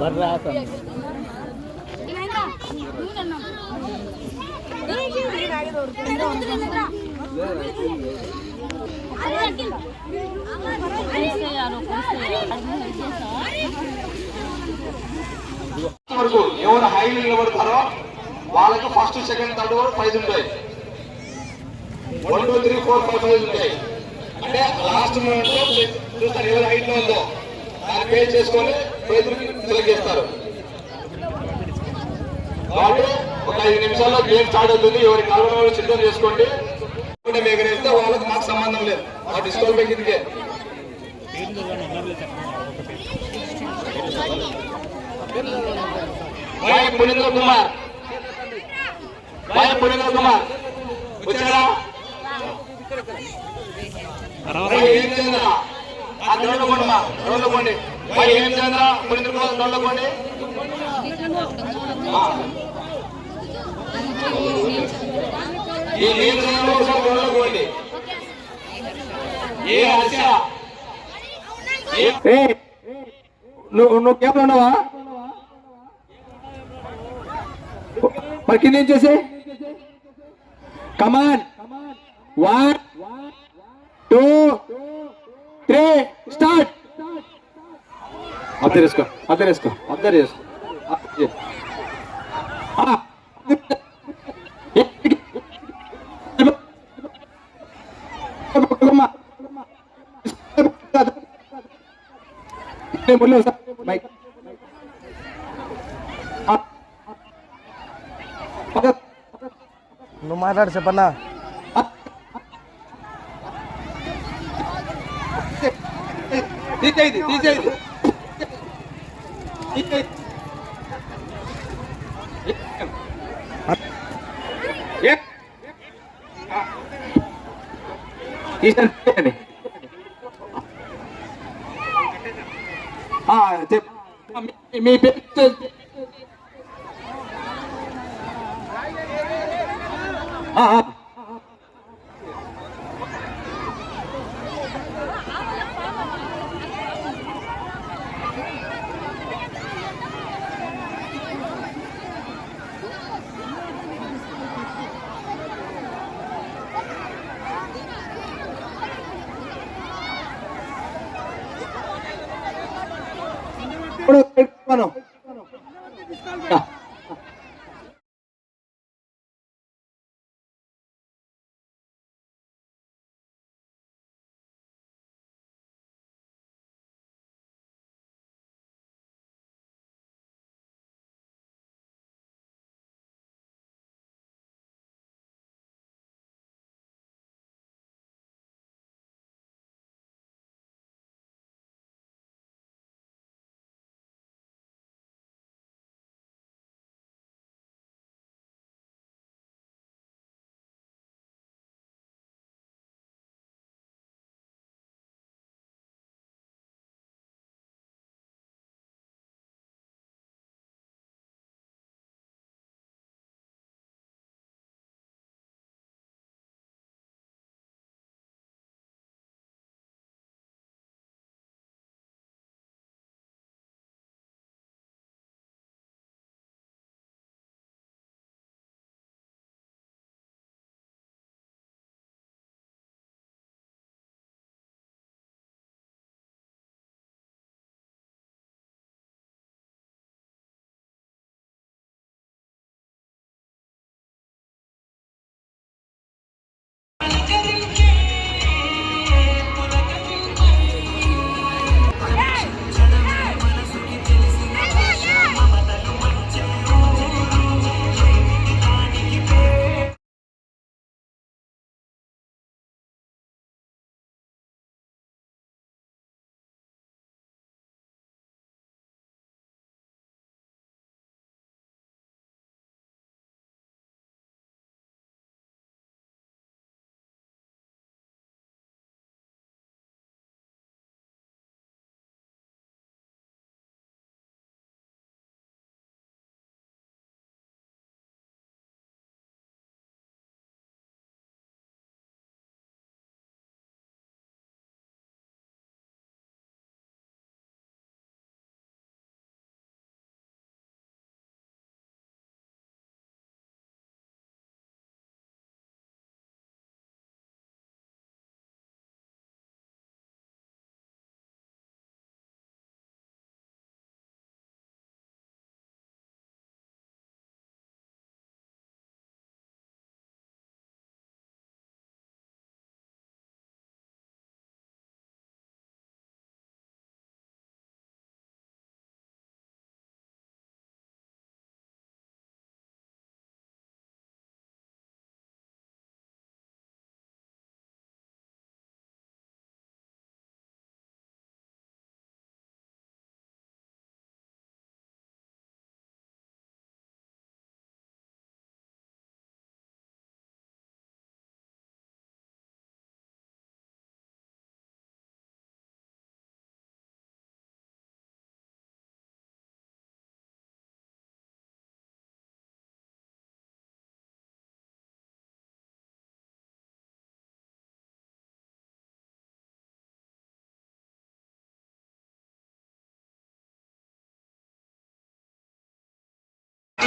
मर వరకు ఎవరు హైలు నిలబడతారో వాళ్ళకు ఫస్ట్ సెకండ్ థర్డ్ వరకు ప్రైజ్ ఉంటాయి. One two three four five prize ఉంటాయి. అంటే లాస్ట్ మూమెంట్లో చూస్తారు ఎవరు హైట్లో ఉందో. దాన్ని పే చేసుకొని రైతులకి తొలగిస్తారు వాళ్ళు ఒక ఐదు నిమిషాల్లో గేమ్ స్టార్ట్ అవుతుంది. ఎవరి కాలంలో వాళ్ళు సిద్ధం చేసుకోండి. ఎగరేస్తే వాళ్ళకి మాకు సంబంధం లేదు. ఆ డిస్కౌంట్ పెంకిందికే వాయి కుమార్. వాయి కుమార్. వచ్చారా వాయి ఏం చంద్ర ఏం చంద్ర పుణేంద్ర కుమార్ గ్రౌండ్ ఈ ఏం చంద్ర ఒకసారి గ్రౌండ్ ఏ హర్ష నువ్వు నువ్వు ఉన్నావా? మరి కింద ఏం చేసే? Come on one two three start వేసుకో అద్దరు వేసుకో అద్దరు వేసుకో ఆ. మురళి ఒకసారి మైక్. నువ్వు మాట్లాడు చెప్పన్నా తీసేది తీసేది తీసేది. ఏ? ఆ. తీసేయండి, తీసేయండి. ఆ, చెప్ మీ- మీ పేరు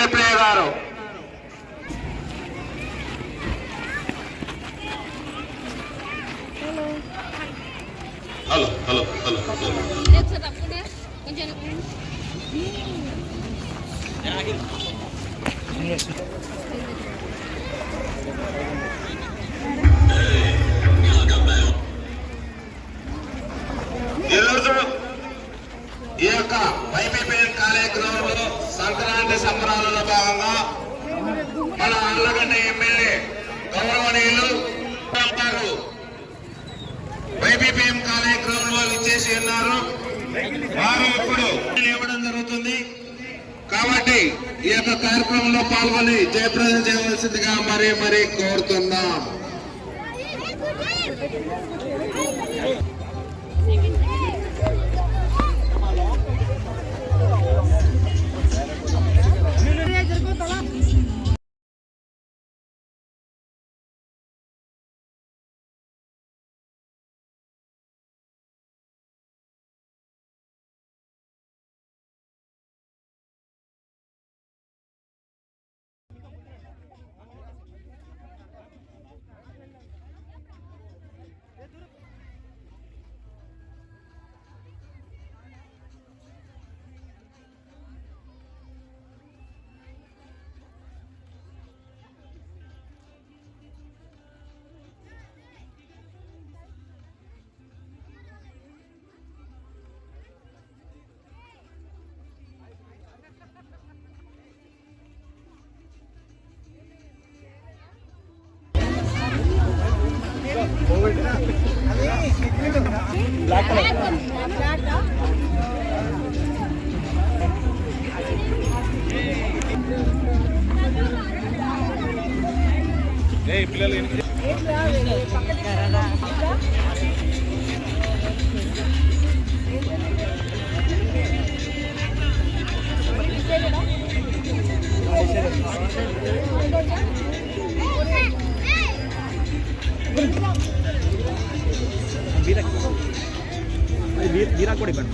ప్రియ గారు హలో హలో హలో హలో కొంచెం తప్పుడే కొంచెం ఈరోజు ఈ యొక్క వైపీపీఎన్ కార్యక్రమంలో సంక్రాంతి సంబరాలలో భాగంగా మన అల్లగడ్డ ఎమ్మెల్యే గౌరవనీయులు గారు వైబీపీఎం కార్యక్రమంలో ఇచ్చేసి ఉన్నారు. వారు ఇప్పుడు ఇవ్వడం జరుగుతుంది. కాబట్టి ఈ యొక్క కార్యక్రమంలో పాల్గొని జయప్రదం చేయవలసిందిగా మరీ మరీ కోరుతున్నాం. బ్లాక్ కలర్ పిల్లలు ನೀರಾಗಿ ಕೊಡಿ ಬನ್ನಿ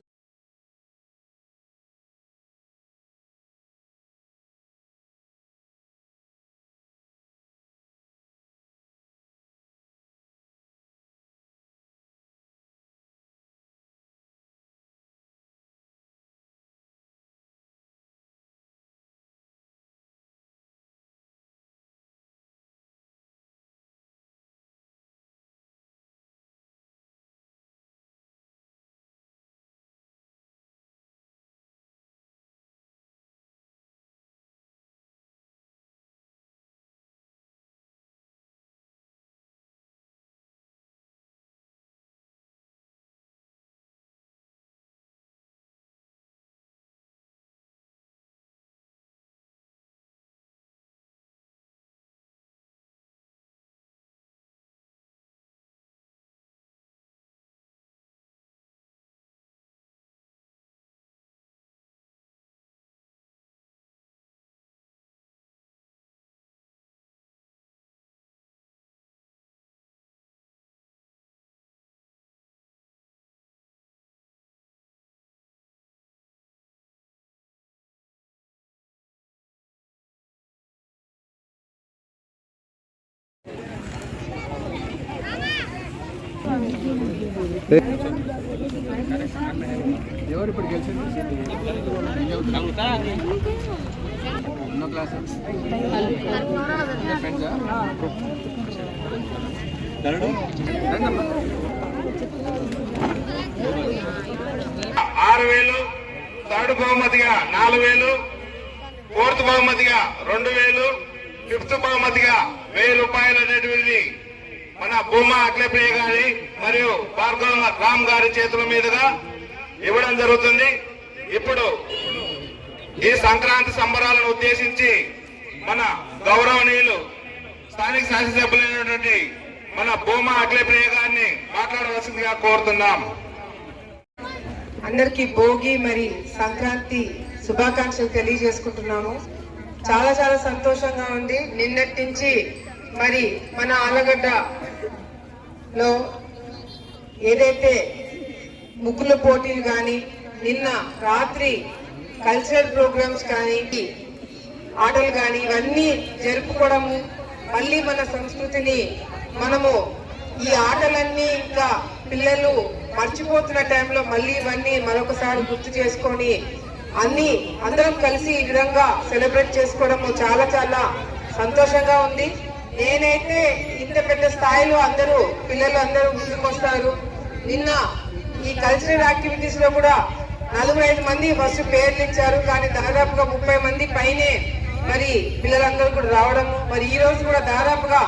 ఎవరు ఇప్పుడు గెలిచింది ఎన్నో క్లాస్ ఫ్రెండ్సా ఆరు వేలు థర్డ్ బహుమతిగా నాలుగు వేలు ఫోర్త్ బహుమతిగా రెండు వేలు ఫిఫ్త్ బహుమతిగా వెయ్యి రూపాయలు అనేటువంటిది మన భూమా అఖిలప్రియ గారి మరియు భార్గవ రామ్ గారి చేతుల మీదుగా ఇవ్వడం జరుగుతుంది. ఇప్పుడు ఈ సంక్రాంతి సంబరాలను ఉద్దేశించి మన గౌరవనీయులు స్థానిక శాసనసభ్యులైనటువంటి మన భూమా అఖిలప్రియ గారిని మాట్లాడవలసిందిగా కోరుతున్నాం. అందరికీ భోగి మరి సంక్రాంతి శుభాకాంక్షలు తెలియజేసుకుంటున్నాము. చాలా చాలా సంతోషంగా ఉంది. నిన్నటి నుంచి మరి మన ఆలగడ్డ లో ఏదైతే ముగ్గుల పోటీలు కానీ నిన్న రాత్రి కల్చరల్ ప్రోగ్రామ్స్ కానీ ఆటలు కానీ ఇవన్నీ జరుపుకోవడము మళ్ళీ మన సంస్కృతిని మనము ఈ ఆటలన్నీ ఇంకా పిల్లలు మర్చిపోతున్న టైంలో మళ్ళీ ఇవన్నీ మరొకసారి గుర్తు చేసుకొని అన్ని అందరం కలిసి ఈ విధంగా సెలబ్రేట్ చేసుకోవడము చాలా చాలా సంతోషంగా ఉంది. నేనైతే ఇంత పెద్ద స్థాయిలో అందరూ పిల్లలు అందరూ ముందుకు వస్తారు నిన్న ఈ కల్చరల్ యాక్టివిటీస్లో కూడా నలభై ఐదు మంది ఫస్ట్ పేర్లు ఇచ్చారు. కానీ దాదాపుగా ముప్పై మంది పైనే మరి పిల్లలందరూ కూడా రావడము మరి ఈ రోజు కూడా దాదాపుగా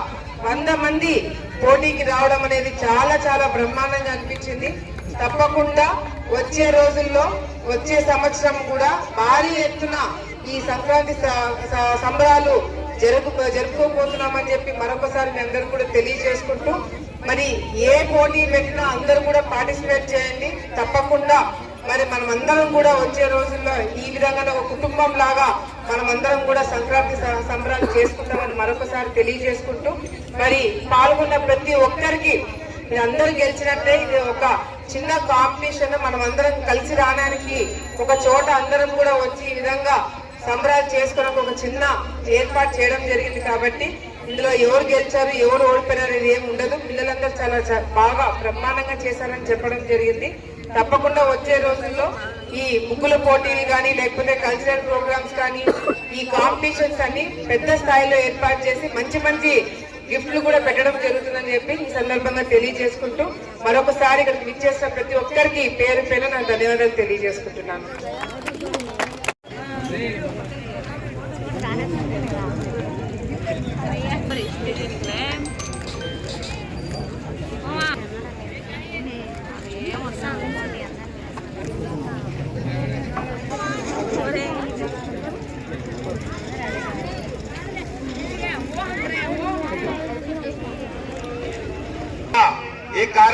వంద మంది పోటీకి రావడం అనేది చాలా చాలా బ్రహ్మాండంగా అనిపించింది. తప్పకుండా వచ్చే రోజుల్లో వచ్చే సంవత్సరం కూడా భారీ ఎత్తున ఈ సంక్రాంతి సంబరాలు జరుపు జరుపుకోబోతున్నామని చెప్పి మరొకసారి మీ అందరూ కూడా తెలియజేసుకుంటూ మరి ఏ పోటీ పెట్టినా అందరూ కూడా పార్టిసిపేట్ చేయండి. తప్పకుండా మరి మనమందరం కూడా వచ్చే రోజుల్లో ఈ విధంగా ఒక కుటుంబం లాగా మనమందరం కూడా సంక్రాంతి సంబరాలు చేసుకుంటామని మరొకసారి తెలియజేసుకుంటూ మరి పాల్గొన్న ప్రతి ఒక్కరికి అందరూ గెలిచినట్టే ఇది ఒక చిన్న కాంపిటీషన్ మనం అందరం కలిసి రావడానికి ఒక చోట అందరం కూడా వచ్చి ఈ విధంగా సంబరాలు చేసుకోవడానికి ఒక చిన్న ఏర్పాటు చేయడం జరిగింది కాబట్టి ఇందులో ఎవరు గెలిచారు ఎవరు ఓడిపోయినారు అనేది ఏమి ఉండదు. పిల్లలందరూ చాలా బాగా బ్రహ్మాండంగా చేశారని చెప్పడం జరిగింది. తప్పకుండా వచ్చే రోజుల్లో ఈ ముగ్గుల పోటీలు కానీ లేకపోతే కల్చరల్ ప్రోగ్రామ్స్ కానీ ఈ కాంపిటీషన్స్ అన్ని పెద్ద స్థాయిలో ఏర్పాటు చేసి మంచి మంచి గిఫ్ట్లు కూడా పెట్టడం జరుగుతుందని చెప్పి ఈ సందర్భంగా తెలియజేసుకుంటూ మరొకసారి ఇక్కడికి విచ్చేసిన ప్రతి ఒక్కరికి పేరు పేరు నా ధన్యవాదాలు తెలియజేసుకుంటున్నాను.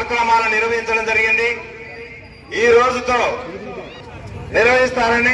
ఈ కార్యక్రమాలను నిర్వహించడం జరిగింది. ఈ రోజుతో నిర్వహిస్తారని